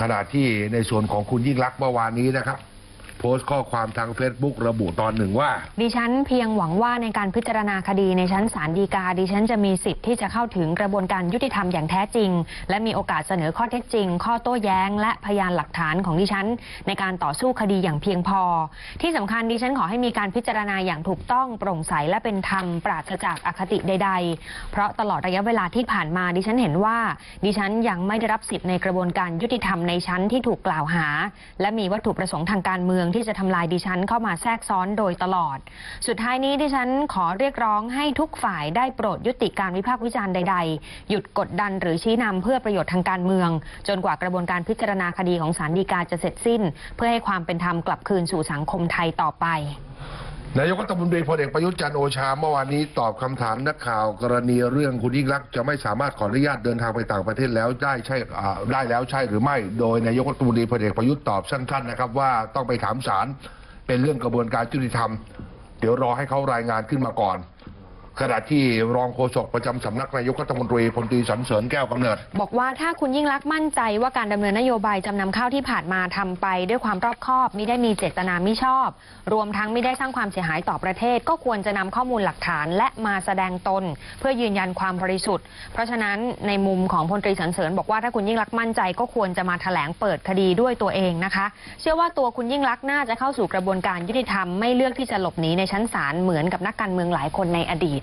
ขณะที่ในส่วนของคุณยิ่งรักเมื่อวานนี้นะครับ โพสต์ข้อความทาง Facebook ระบุตอนหนึ่งว่า ดิฉันเพียงหวังว่าในการพิจารณาคดีในชั้นศาลฎีกา ดิฉันจะมีสิทธิ์ที่จะเข้าถึงกระบวนการยุติธรรมอย่างแท้จริง และมีโอกาสเสนอข้อเท็จจริง ข้อโต้แย้ง และพยานหลักฐานของดิฉัน ในการต่อสู้คดีอย่างเพียงพอ ที่สำคัญดิฉันขอให้มีการพิจารณาอย่างถูกต้องโปร่งใสและเป็นธรรมปราศจากอคติใด ๆ เพราะตลอดระยะเวลาที่ผ่านมาดิฉันเห็นว่า ดิฉันยังไม่ได้รับสิทธิ์ในกระบวนการยุติธรรมในชั้นที่ถูกกล่าวหา และมีวัตถุประสงค์ทางการเมืองที่จะทำลายดิฉันเข้ามาแทรกซ้อนโดยตลอด สุดท้ายนี้ดิฉันขอเรียกร้องให้ทุกฝ่ายได้โปรดยุติการวิพากษ์วิจารณ์ใด ๆ หยุดกดดันหรือชี้นำเพื่อประโยชน์ทางการเมือง จนกว่ากระบวนการพิจารณาคดีของศาลฎีกาจะเสร็จสิ้น เพื่อให้ความเป็นธรรมกลับคืนสู่สังคมไทยต่อไป นายกรัฐมนตรีพลเอกประยุทธ์จันทร์โอชาเมื่อวานนี้ตอบคำถามนักข่าวกรณีเรื่องคุณยิ่งรักจะไม่สามารถขออนุญาตเดินทางไปต่างประเทศแล้วได้ใช่ได้แล้วใช่หรือไม่ โดยนายกรัฐมนตรีพลเอกประยุทธ์ตอบสั้นๆนะครับว่าต้องไปถามศาลเป็นเรื่องกระบวนการยุติธรรม เดี๋ยวรอให้เขารายงานขึ้นมาก่อน ขณะที่รองโฆษกประจำสำนักนายกรัฐมนตรีพลตรีสันเสริญแก้วกำเนิด บอกว่าถ้าคุณยิ่งรักษณ์มั่นใจว่าการดำเนินนโยบายจำนำข้าวที่ผ่านมาทำไปด้วยความรอบคอบมิได้มีเจตนาม่ชอบ รวมทั้งไม่ได้สร้างความเสียหายต่อประเทศ ก็ควรจะนำข้อมูลหลักฐานและมาแสดงตน เพื่อยืนยันความบริสุทธิ์ เพราะฉะนั้นในมุมของพลตรีสันเสริญบอกว่าถ้าคุณยิ่งรักษณ์มั่นใจก็ควรจะมาแถลงเปิดคดีด้วยตัวเองนะคะ เชื่อว่าตัวคุณยิ่งรักษณ์น่าจะเข้าสู่กระบวนการยุติธรรมไม่เลือกที่จะหลบหนีในชั้นศาลเหมือนกับนักการเมืองหลายคนในอดีต